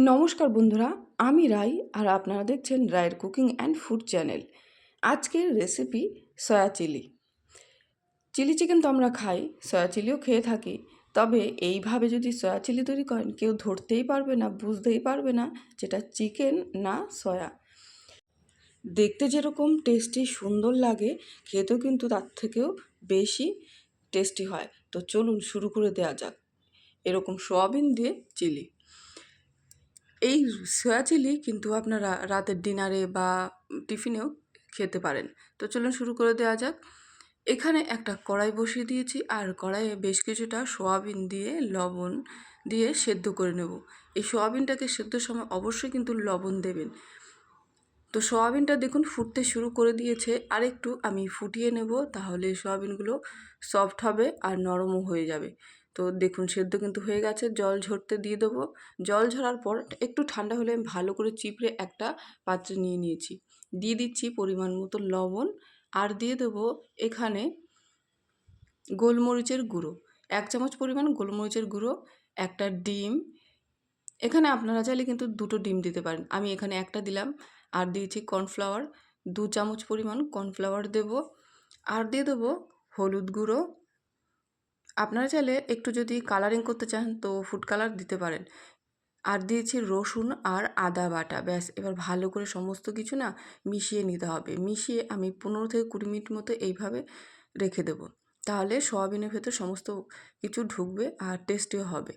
নমস্কার বন্ধুরা, আমি রাই আর আপনারা দেখছেন রায়ের কুকিং অ্যান্ড ফুড চ্যানেল। আজকের recipe soya chilli. Chilli chicken তো আমরা খাই, সয়া চিলিও খেয়ে থাকি। তবে এইভাবে যদি সয়া চিলি তৈরি করেন, কেউ ধরতেই পারবে না, বুঝতেই পারবে না যেটা চিকেন না সয়া। দেখতে যেরকম টেস্টি, সুন্দর লাগে, খেতেও কিন্তু তার থেকেও বেশি টেস্টি হয়। তো চলুন শুরু করে দেওয়া যাক। এরকম সোয়াবিন দিয়ে চিলি। এই সয়া চিলি কিন্তু আপনারা রাতের ডিনারে বা টিফিনেও খেতে পারেন। তো চলুন শুরু করে দেওয়া যাক। এখানে একটা কড়াই বসিয়ে দিয়েছি আর কড়াইয়ে বেশ কিছুটা সোয়াবিন দিয়ে লবণ দিয়ে সেদ্ধ করে নেব। এই সোয়াবিনটাকে সেদ্ধর সময় অবশ্যই কিন্তু লবণ দেবেন। তো সোয়াবিনটা দেখুন ফুটতে শুরু করে দিয়েছে। আর একটু আমি ফুটিয়ে নেব তাহলে সোয়াবিনগুলো সফট হবে আর নরমও হয়ে যাবে। তো দেখুন, সেদ্ধ কিন্তু হয়ে গেছে। জল ঝরতে দিয়ে দেবো। জল ঝরার পর একটু ঠান্ডা হলে আমি ভালো করে চিপড়ে একটা পাত্রে নিয়ে নিয়েছি। দিয়ে দিচ্ছি পরিমাণ মতো লবণ আর দিয়ে দেবো এখানে গোলমরিচের গুঁড়ো। এক চামচ পরিমাণ গোলমরিচের গুঁড়ো, একটা ডিম। এখানে আপনারা চাইলে কিন্তু দুটো ডিম দিতে পারেন। আমি এখানে একটা দিলাম আর দিয়েছি কর্নফ্লাওয়ার। দু চামচ পরিমাণ কর্নফ্লাওয়ার দেব। আর দিয়ে দেবো হলুদ গুঁড়ো। আপনারা চাইলে একটু যদি কালারিং করতে চান তো ফুড কালার দিতে পারেন। আর দিয়েছি রসুন আর আদা বাটা, ব্যাস। এবার ভালো করে সমস্ত কিছু না মিশিয়ে নিতে হবে। মিশিয়ে আমি পনেরো থেকে কুড়ি মিনিট মতো এইভাবে রেখে দেবো। তাহলে সোয়াবিনের ভেতর সমস্ত কিছু ঢুকবে আর টেস্টিও হবে।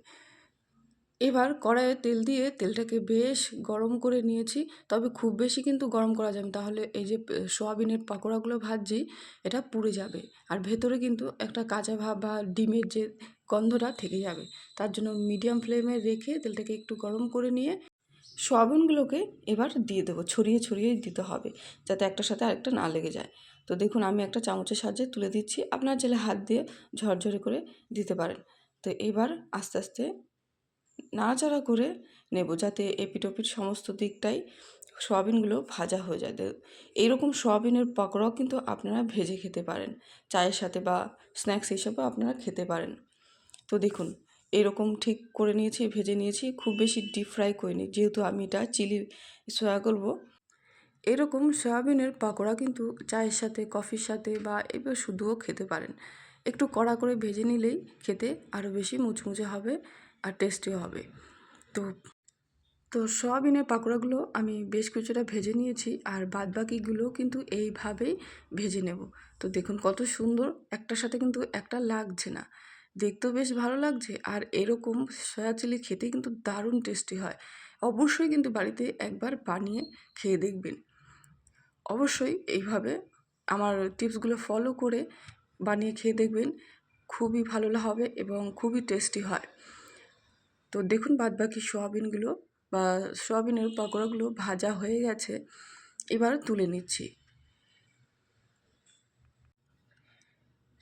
এবার কড়াইয়ে তেল দিয়ে তেলটাকে বেশ গরম করে নিয়েছি। তবে খুব বেশি কিন্তু গরম করা যাবে তাহলে এই যে সোয়াবিনের পাকোড়াগুলো ভাজছি, এটা পুড়ে যাবে। আর ভেতরে কিন্তু একটা কাঁচা ভাব বা ডিমের যে গন্ধটা থেকে যাবে। তার জন্য মিডিয়াম ফ্লেমে রেখে তেলটাকে একটু গরম করে নিয়ে সোয়াবিনগুলোকে এবার দিয়ে দেবো। ছড়িয়ে ছড়িয়ে দিতে হবে, যাতে একটার সাথে আরেকটা না লেগে যায়। তো দেখুন, আমি একটা চামচের সাহায্যে তুলে দিচ্ছি। আপনার জেলে হাত দিয়ে ঝরঝরে করে দিতে পারেন। তো এবার আস্তে আস্তে নাড়াচাড়া করে নেব যাতে এপিটোপিট সমস্ত দিকটাই সোয়াবিনগুলো ভাজা হয়ে যায়। এইরকম সোয়াবিনের পকোড়াও কিন্তু আপনারা ভেজে খেতে পারেন। চায়ের সাথে বা স্ন্যাক্স হিসাবেও আপনারা খেতে পারেন। তো দেখুন, এরকম ঠিক করে নিয়েছি, ভেজে নিয়েছি, খুব বেশি ডিপ ফ্রাই করিনি। যেহেতু আমি এটা চিলি সয়া করব, এরকম সয়াবিনের পকোড়া কিন্তু চায়ের সাথে, কফির সাথে বা এবার শুধুও খেতে পারেন। একটু কড়া করে ভেজে নিলেই খেতে আরও বেশি মুচমুচে হবে। আর টেস্টিও হবে। তো তো সয়াবিনের পাকোড়াগুলো আমি বেশ কিছুটা ভেজে নিয়েছি আর বাদবাকিগুলো কিন্তু এইভাবেই ভেজে নেব। তো দেখুন কত সুন্দর, একটার সাথে কিন্তু একটা লাগছে না। দেখতেও বেশ ভালো লাগছে আর এরকম সয়া চিলি খেতে কিন্তু দারুণ টেস্টি হয়। অবশ্যই কিন্তু বাড়িতে একবার বানিয়ে খেয়ে দেখবেন। অবশ্যই এইভাবে আমার টিপসগুলো ফলো করে বানিয়ে খেয়ে দেখবেন। খুবই ভালো হবে এবং খুবই টেস্টি হয়। তো দেখুন বাদ বাকি সোয়াবিনগুলো বা সোয়াবিনের পকোড়াগুলো ভাজা হয়ে গেছে, এবার তুলে নিচ্ছি।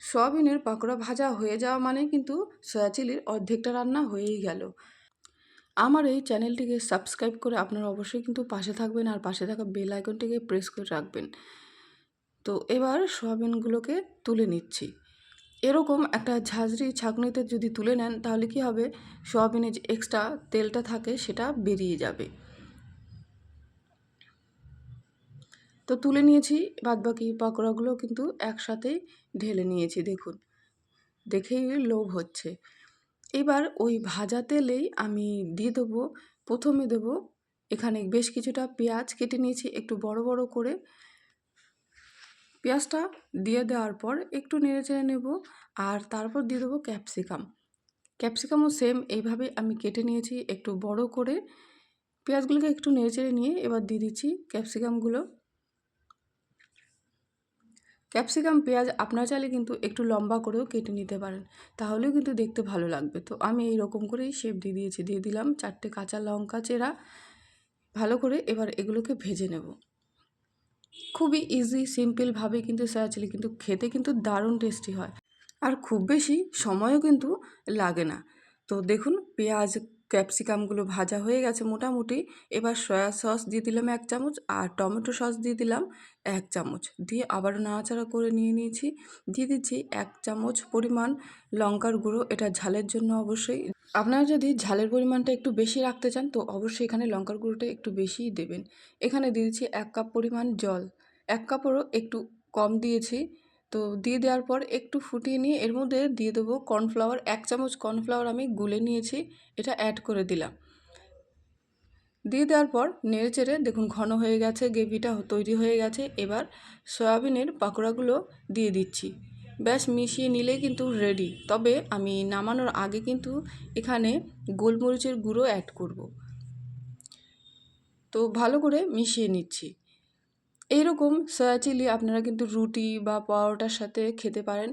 সোয়াবিনের পকোড়া ভাজা হয়ে যাওয়া মানে কিন্তু সয়া চিলির অর্ধেকটা রান্না হয়েই গেল। আমার এই চ্যানেলটিকে সাবস্ক্রাইব করে আপনারা অবশ্যই কিন্তু পাশে থাকবেন আর পাশে থাকা বেল আইকনটিকে প্রেস করে রাখবেন। তো এবার সোয়াবিনগুলোকে তুলে নিচ্ছি। এরকম একটা ঝাঁঝরি ছাঁকনিতে যদি তুলে নেন, তাহলে কি হবে? সোয়াবিনের যে এক্সট্রা তেলটা থাকে, সেটা বেরিয়ে যাবে। তো তুলে নিয়েছি, বাদবাকি পাকোড়াগুলো কিন্তু একসাথেই ঢেলে নিয়েছি, দেখুন। দেখেই লোভ হচ্ছে। এবার ওই ভাজা তেলেই আমি দিয়ে দেবো, প্রথমে দেব এখানে বেশ কিছুটা পেঁয়াজ কেটে নিয়েছি, একটু বড় বড় করে। পেঁয়াজটা দিয়ে দেওয়ার পর একটু নেড়ে চেড়ে নেব আর তারপর দিয়ে দেবো ক্যাপসিকাম। ক্যাপসিকামও সেম এইভাবে আমি কেটে নিয়েছি, একটু বড় করে। পেঁয়াজগুলোকে একটু নেড়ে চেড়ে নিয়ে এবার দিয়ে দিচ্ছি ক্যাপসিকামগুলো। ক্যাপসিকাম, পেঁয়াজ আপনার চাইলে কিন্তু একটু লম্বা করেও কেটে নিতে পারেন, তাহলেও কিন্তু দেখতে ভালো লাগবে। তো আমি এই রকম করেই শেপ দিয়ে দিয়েছি, দিয়ে দিলাম চারটে কাঁচা লঙ্কা চেরা, ভালো করে এবার এগুলোকে ভেজে নেব। খুবই ইজি সিম্পলভাবে কিন্তু সয়া চিলি কিন্তু খেতে কিন্তু দারুণ টেস্টি হয়। আর খুব বেশি সময়ও কিন্তু লাগে না। তো দেখুন, পেঁয়াজ ক্যাপসিকামগুলো ভাজা হয়ে গেছে মোটামুটি। এবার সয়া সস দিয়ে দিলাম এক চামচ আর টমেটো সস দিয়ে দিলাম এক চামচ। দিয়ে আবারও নাড়াচাড়া করে নিয়ে নিয়েছি। দিয়ে দিচ্ছি এক চামচ পরিমাণ লঙ্কার গুঁড়ো। এটা ঝালের জন্য অবশ্যই। আপনারা যদি ঝালের পরিমাণটা একটু বেশি রাখতে চান, তো অবশ্যই এখানে লঙ্কার গুঁড়োটা একটু বেশিই দেবেন। এখানে দিয়ে দিচ্ছি এক কাপ পরিমাণ জল। এক কাপেরও একটু কম দিয়েছি। তো দিয়ে দেওয়ার পর একটু ফুটিয়ে নিয়ে এর মধ্যে দিয়ে দেবো কর্নফ্লাওয়ার। এক চামচ কর্নফ্লাওয়ার আমি গুলে নিয়েছি, এটা অ্যাড করে দিলাম। দিয়ে দেওয়ার পর নেড়ে চেড়ে দেখুন ঘন হয়ে গেছে, গ্রেভিটা তৈরি হয়ে গেছে। এবার সয়াবিনের পাকোড়াগুলো দিয়ে দিচ্ছি। ব্যাস, মিশিয়ে নিলেই কিন্তু রেডি তবে আমি নামানোর আগে কিন্তু এখানে গোলমরিচের গুঁড়ো অ্যাড করব। তো ভালো করে মিশিয়ে নিচ্ছি। এইরকম সয়া চিলি আপনারা কিন্তু রুটি বা পরোটার সাথে খেতে পারেন।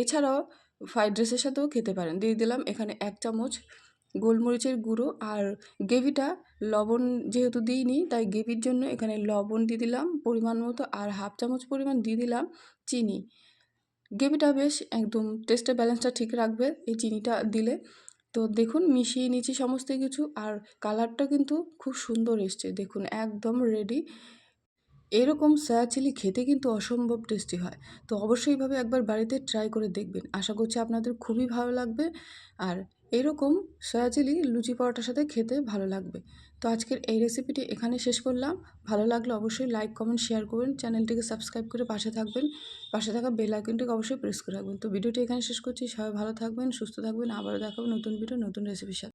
এছাড়াও ফ্রাইড রাইসের সাথেও খেতে পারেন। দিয়ে দিলাম এখানে এক চামচ গোলমরিচের গুঁড়ো আর গ্রেভিটা লবণ যেহেতু দিইনি, তাই গ্রেভির জন্য এখানে লবণ দিয়ে দিলাম পরিমাণ মতো আর হাফ চামচ পরিমাণ দিয়ে দিলাম চিনি। গ্রেভিটা বেশ একদম টেস্টের ব্যালেন্সটা ঠিক রাখবে এই চিনিটা দিলে। তো দেখুন মিশিয়ে নিচ্ছি সমস্ত কিছু আর কালারটা কিন্তু খুব সুন্দর এসছে। দেখুন একদম রেডি এরকম সয়া চিলি খেতে কিন্তু অসম্ভব টেস্টি হয়। তো অবশ্যই এইভাবে একবার বাড়িতে ট্রাই করে দেখবেন। আশা করছি আপনাদের খুবই ভালো লাগবে। আর এরকম সয়া চিলি লুচি পরোটার সাথে খেতে ভালো লাগবে। তো আজকের এই রেসিপিটি এখানে শেষ করলাম। ভালো লাগলে অবশ্যই লাইক কমেন্ট শেয়ার করবেন। চ্যানেলটিকে সাবস্ক্রাইব করে পাশে থাকবেন। পাশে থাকা বেল আইকনটিকে অবশ্যই প্রেস করে রাখবেন। তো ভিডিওটি এখানে শেষ করছি। সবাই ভালো থাকবেন, সুস্থ থাকবেন। আবারও দেখাবো নতুন ভিডিও নতুন রেসিপির সাথে।